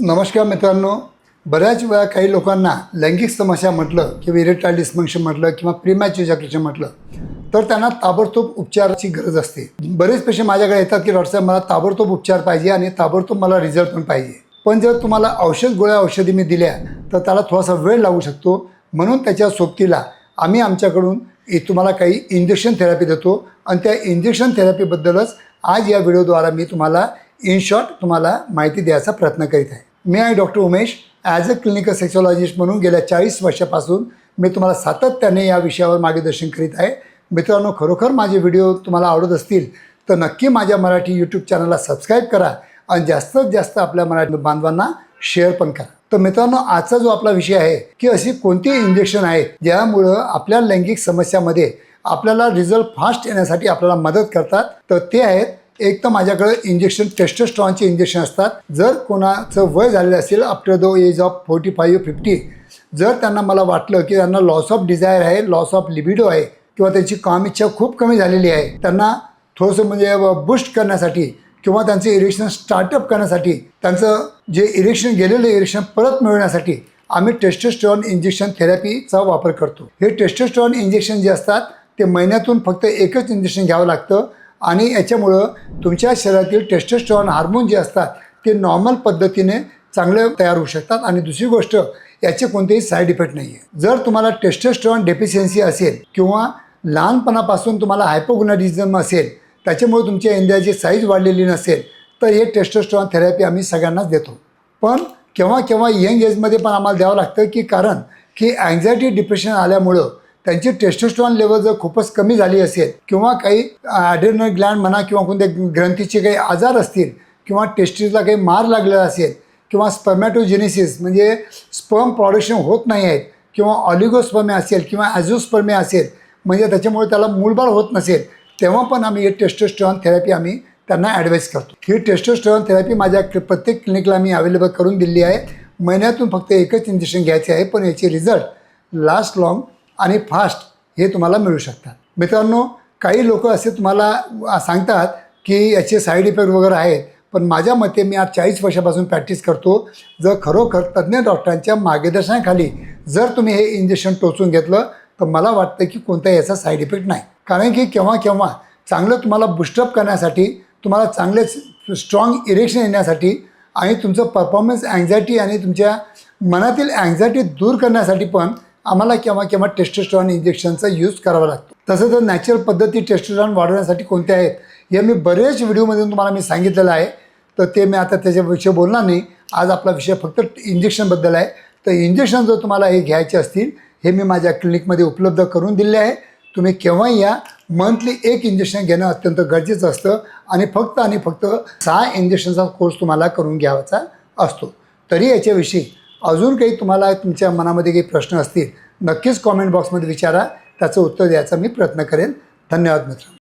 नमस्कार मित्रांनो. बऱ्याच वेळा काही लोकांना लैंगिक समस्या म्हटलं किंवा इरेक्टाईल डिस्फंक्शन म्हटलं किंवा प्रीमॅच इजॅक्युलेशन म्हटलं तर त्यांना ताबडतोब उपचाराची गरज असते. बरेच पेशंट माझ्याकडे येतात की डॉक्टर साहेब मला ताबडतोब उपचार पाहिजे आणि ताबडतोब मला रिझल्ट पण पाहिजे. पण जर तुम्हाला औषध गोळ्या औषधी मी दिल्या तर त्याला थोडासा वेळ लागू शकतो. म्हणून त्याच्या सोबतीला आम्ही आमच्याकडून तुम्हाला काही इंजेक्शन थेरपी देतो आणि त्या इंजेक्शन थेरपीबद्दलच आज या व्हिडिओद्वारा मी तुम्हाला इन शॉर्ट तुम्हाला माहिती द्यायचा प्रयत्न करीत आहे. मी आहे doctor Umesh. As a clinical sexologist म्हणून गेल्या चाळीस वर्षापासून मी तुम्हाला सातत्याने या विषयावर मार्गदर्शन करीत आहे. मित्रांनो खरोखर माझे व्हिडिओ तुम्हाला आवडत असतील तर नक्की माझ्या मराठी यूट्यूब चॅनलला सबस्क्राईब करा आणि जास्तीत जास्त आपल्या मराठी बांधवांना शेअर पण करा. तर मित्रांनो आजचा जो आपला विषय आहे की अशी कोणती इंजेक्शन आहेत ज्यामुळं आपल्या लैंगिक समस्यामध्ये आपल्याला रिझल्ट फास्ट येण्यासाठी आपल्याला मदत करतात तर ते आहेत एक तर माझ्याकडे इंजेक्शन टेस्टोस्ट्रॉनचे इंजेक्शन असतात. जर कोणाचं वय झालेलं असेल after the age of forty five fifty जर त्यांना मला वाटलं की त्यांना लॉस ऑफ डिझायर आहे लॉस ऑफ लिबिडो आहे किंवा त्यांची कामइच्छा खूप कमी झालेली आहे त्यांना थोडंसं म्हणजे बूस्ट करण्यासाठी किंवा त्यांचं इरेक्शन स्टार्टअप करण्यासाठी त्यांचं जे इरेक्शन गेलेलं इरेक्शन परत मिळवण्यासाठी आम्ही टेस्टोस्टेरॉन इंजेक्शन थेरपीचा वापर करतो. हे टेस्टोस्टेरॉन इंजेक्शन जे असतात ते महिन्यातून फक्त एकच इंजेक्शन घ्यावं लागतं. आणि याच्यामुळं तुमच्या शरीरातील टेस्टोस्टेरॉन हार्मोन जे असतात ते नॉर्मल पद्धतीने चांगले तयार होऊ शकतात. आणि दुसरी गोष्ट याचे कोणतेही साईड इफेक्ट नाही आहे जर तुम्हाला टेस्टोस्टेरॉन डेफिशियन्सी असेल किंवा लहानपणापासून तुम्हाला हायपोगुनाडिझम असेल त्याच्यामुळे तुमच्या इंद्रियाची साईज वाढलेली नसेल तर हे टेस्टोस्टेरॉन थेरपी आम्ही सगळ्यांनाच देतो. पण केव्हा केव्हा यंग एजमध्ये पण आम्हाला द्यावं लागतं की कारण की अँझायटी डिप्रेशन आल्यामुळं त्यांची टेस्टोस्टॉन लेवल जर खूपच कमी झाली असेल किंवा काही ॲड्रेनल ग्लँड म्हणा किंवा कोणत्या ग्रंथीचे काही आजार असतील किंवा टेस्टिसला काही मार लागलेला असेल किंवा स्पर्मॅटोजेनेसिस म्हणजे स्पर्म प्रॉडक्शन होत नाही आहेत किंवा ऑलिगोस्पर्मे असेल किंवा ॲझोस्पर्मे असेल म्हणजे त्याच्यामुळे त्याला मूलबाळ होत नसेल तेव्हा पण आम्ही हे टेस्टोस्टेरॉन थेरपी आम्ही त्यांना ॲडवाईस करतो. ही टेस्टोस्टेरॉन थेरपी माझ्या प्रत्येक क्लिनिकला मी अवेलेबल करून दिली आहे. महिन्यातून फक्त एकच इंजेक्शन घ्यायचे आहे पण याचे रिझल्ट लास्ट लाँग आणि फास्ट हे तुम्हाला मिळू शकतात. मित्रांनो काही लोक असे तुम्हाला सांगतात की याचे साईड इफेक्ट वगैरे आहेत पण माझ्या मते मी आज चाळीस वर्षापासून प्रॅक्टिस करतो. जर खरोखर तज्ज्ञ डॉक्टरांच्या मार्गदर्शनाखाली जर तुम्ही हे इंजेक्शन टोचून घेतलं तर मला वाटतं की कोणताही याचा साईड इफेक्ट नाही. कारण की केव्हा केव्हा चांगलं तुम्हाला बुस्टअप करण्यासाठी तुम्हाला चांगले स्ट्रॉंग इरेक्शन येण्यासाठी आणि तुमचं परफॉर्मन्स अँझायटी आणि तुमच्या मनातील अँझायटी दूर करण्यासाठी पण आम्हाला केव्हा केव्हा टेस्टोस्टेरॉन इंजेक्शनचा यूज करावा लागतो. तसं तर नॅचरल पद्धती टेस्टोस्टेरॉन वाढवण्यासाठी कोणत्या आहेत हे मी बरेच व्हिडिओमधून तुम्हाला मी सांगितलेलं आहे. तर ते मी आता त्याच्याविषयी बोलणार नाही. आज आपला विषय फक्त इंजेक्शनबद्दल आहे. तर इंजेक्शन जर तुम्हाला हे घ्यायचे असतील हे मी माझ्या क्लिनिकमध्ये उपलब्ध करून दिले आहे. तुम्ही केव्हाही या. मंथली एक इंजेक्शन घेणं अत्यंत गरजेचं असतं. आणि फक्त आणि फक्त सहा इंजेक्शनचा कोर्स तुम्हाला करून घ्यावाचा असतो. तरी याच्याविषयी अजून काही तुम्हाला तुमच्या मनामध्ये काही प्रश्न असतील नक्कीच कॉमेंट बॉक्समध्ये विचारा. त्याचं उत्तर द्यायचा मी प्रयत्न करेन. धन्यवाद मित्र